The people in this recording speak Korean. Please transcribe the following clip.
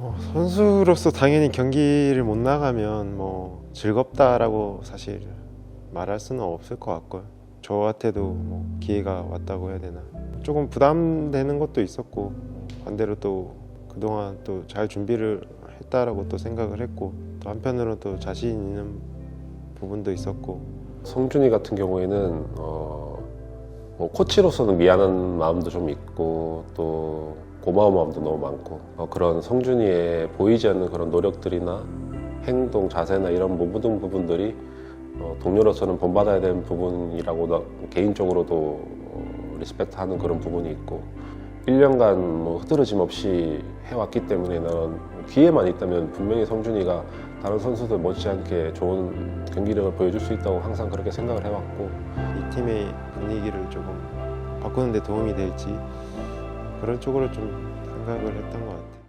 어, 선수로서 당연히 경기를 못 나가면 뭐 즐겁다라고 사실 말할 수는 없을 것 같고요. 저한테도 뭐 기회가 왔다고 해야 되나 조금 부담되는 것도 있었고 반대로 또 그동안 또 잘 준비를 했다라고 또 생각을 했고 또 한편으로 또 자신 있는 부분도 있었고 성준이 같은 경우에는 어, 뭐 코치로서는 미안한 마음도 좀 있고 또 고마운 마음도 너무 많고 어, 그런 성준이의 보이지 않는 그런 노력들이나 행동 자세나 이런 모든 부분들이 어, 동료로서는 본받아야 되는 부분이라고 나 개인적으로도 어, 리스펙트하는 그런 부분이 있고 1년간 뭐 흐트러짐 없이 해왔기 때문에 나는 기회만 있다면 분명히 성준이가 다른 선수들 못지않게 좋은 경기력을 보여줄 수 있다고 항상 그렇게 생각을 해왔고 이 팀의 분위기를 조금 바꾸는 데 도움이 될지 그런 쪽으로 좀 생각을 했던 것 같아요.